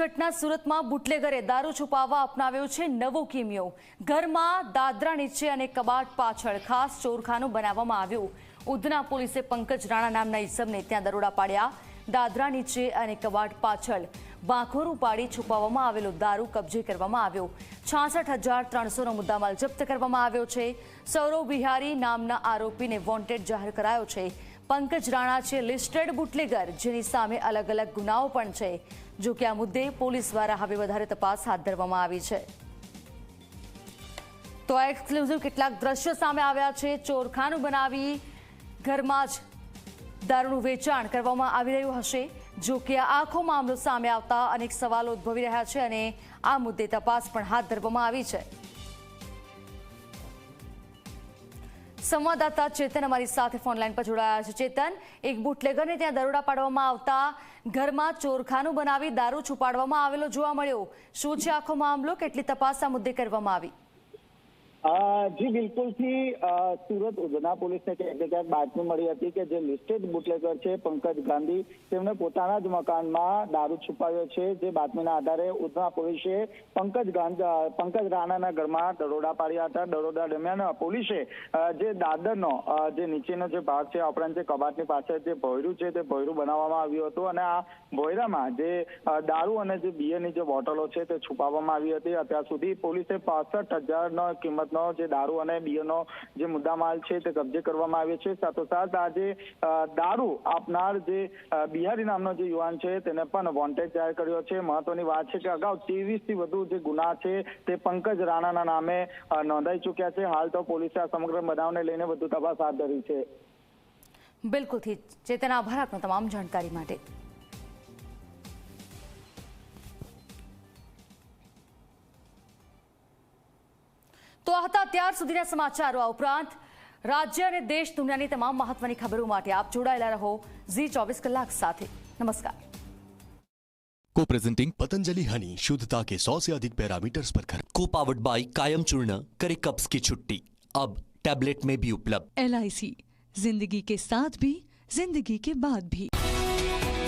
ઘટના સુરતમાં બુટલેગરે દારૂ છુપાવવા અપનાવ્યો છે નવો કિમિયો. ઘરમાં દાદરા નીચે અને કબાટ પાછળ ખાસ ચોરખાનું બનાવવામાં આવ્યું. ઉધના પોલીસે પંકજ રાણા નામના ઈસમને ત્યાં દરોડા પાડ્યા. દાદરા નીચે અને કબાટ પાછળ બાંખોરું પાડી છુપાવવામાં આવેલો દારૂ કબજે કરવામાં આવ્યો. છાસઠ હજાર ત્રણસોનો મુદ્દામાલ જપ્ત કરવામાં આવ્યો છે. સૌરવ બિહારી નામના આરોપીને વોન્ટેડ જાહેર કરાયો છે. પંકજ રાણા છે લિસ્ટેડ બુટલેગર, જેની સામે અલગ અલગ ગુનાઓ પણ છે. જો કે આ મુદ્દે પોલીસ દ્વારા હવે વધારે તપાસ હાથ ધરવામાં આવી છે. તો આ એક્સક્લુઝિવ કેટલાક દ્રશ્યો સામે આવ્યા છે. ચોરખાનું બનાવી ઘરમાં જ દારૂનું વેચાણ કરવામાં આવી રહ્યું હશે. જો કે આ આખો મામલો સામે આવતા અનેક સવાલો ઉદ્ભવી રહ્યા છે અને આ મુદ્દે તપાસ પણ હાથ ધરવામાં આવી છે. સંવાદદાતા ચેતન અમારી સાથે ફોનલાઈન પર જોડાયા છે. ચેતન, એક બુટલેગરને ત્યાં દરોડા પાડવામાં આવતા ઘરમાં ચોરખાનું બનાવી દારૂ છુપાડવામાં આવેલો જોવા મળ્યો. શું છે આખો મામલો? કેટલી તપાસ આ મુદ્દે કરવામાં આવી? જી, બિલકુલથી સુરત ઉધના પોલીસને ક્યાંક બાતમી મળી હતી કે જે લિસ્ટેડ બુટલેગર છે, પંકજ ગાંધી, તેમણે પોતાના જ મકાનમાં દારૂ છુપાવ્યો છે. જે બાતમીના આધારે ઉધના પોલીસે પંકજ ગાંધી પંકજ રાણાના ઘરમાં દરોડા પાડ્યા હતા. દરોડા દરમિયાન પોલીસે જે દાદરનો જે નીચેનો જે ભાગ છે આ ઉપરાંત જે કબાટની પાછળ જે ભોયરું છે, તે ભોયરું બનાવવામાં આવ્યું હતું અને આ ભોયરામાં જે દારૂ અને જે બિયરની જે બોટલો છે, તે છુપાવવામાં આવી હતી. અત્યાર સુધી પોલીસે પાસઠ હજારનો કિંમતનો જે દારૂ અને બિયરનો જે મુદ્દામાલ છે તે કબજે કરવામાં આવ્યો છે. સાથોસાથ આ જે દારૂ આપનાર જે બિહારી નામનો જે યુવાન છે તેને પણ વોન્ટેડ જાહેર કર્યો છે. મહત્વની વાત છે કે અગાઉ ત્રેવીસથી વધુ જે ગુના છે તે પંકજ રાણાના નામે નોંધાઈ ચૂક્યા છે. હાલ તો પોલીસે આ સમગ્ર બનાવને લઈને વધુ તપાસ હાથ ધરી છે. બિલકુલથી ચેતન આભાર આપનો તમામ જાણકારી માટે. તો આ હતા ત્યાર સુધીના સમાચારો આ ઉપરાંત રાજ્ય અને દેશ દુનિયાની તમામ મહત્વની ખબરો માટે આપ જોડાયેલા રહો ઝી ચોવીસ કલાક સાથે નમસ્કાર को प्रेजेंटिंग पतंजलि हनी शुद्धता के सौ से अधिक पैरामीटर्स पर खरा को पावर्ड बाई कायम चूर्ण करे कब्ज की छुट्टी अब टैबलेट में भी उपलब्ध एल जिंदगी के साथ भी जिंदगी के बाद भी